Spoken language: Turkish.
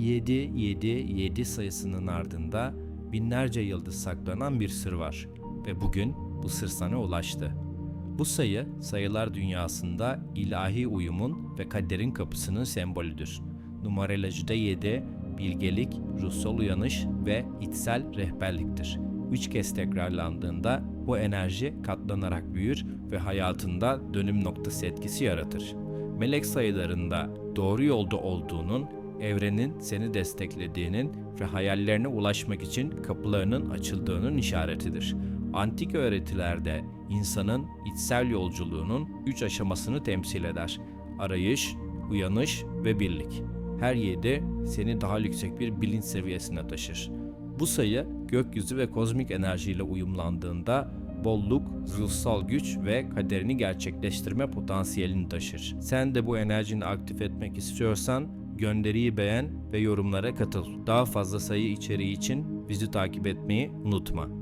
777 sayısının ardında binlerce yıldız saklanan bir sır var ve bugün bu sır sana ulaştı. Bu sayı sayılar dünyasında ilahi uyumun ve kaderin kapısının sembolüdür. Numerolojide 7 bilgelik, ruhsal uyanış ve içsel rehberliktir. Üç kez tekrarlandığında bu enerji katlanarak büyür ve hayatında dönüm noktası etkisi yaratır. Melek sayılarında doğru yolda olduğunun, evrenin seni desteklediğinin ve hayallerine ulaşmak için kapılarının açıldığının işaretidir. Antik öğretilerde insanın içsel yolculuğunun üç aşamasını temsil eder. Arayış, uyanış ve birlik. Her yedi seni daha yüksek bir bilinç seviyesine taşır. Bu sayı gökyüzü ve kozmik enerjiyle uyumlandığında bolluk, ruhsal güç ve kaderini gerçekleştirme potansiyelini taşır. Sen de bu enerjini aktif etmek istiyorsan gönderiyi beğen ve yorumlara katıl. Daha fazla sayı içeriği için bizi takip etmeyi unutma.